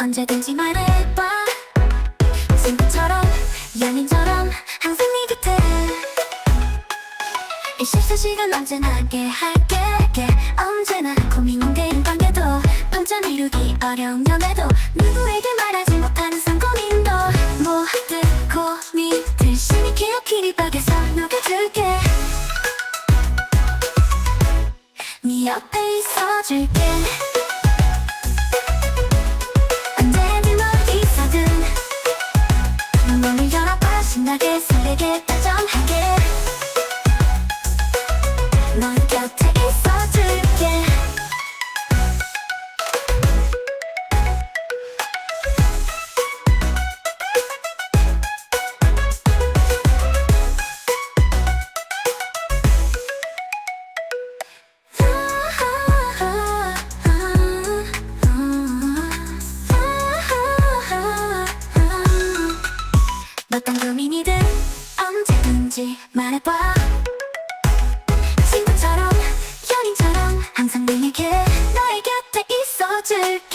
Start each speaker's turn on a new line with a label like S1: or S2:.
S1: 언제든지 말해봐. 네 곁에. 24시간 언제나 함께 할게 언제나 고민인 대인 관계도 혼자 미루기 어려운 연애도 누구에게 말하지 못하는 상고민도. 모든 고민들 심히 기억히 박에서 녹여줄게. 네 옆에 있어줄게 어떤 고민이든 언제든지 말해봐. 친구처럼 연인처럼 항상 내게 너의 곁에 있어줄게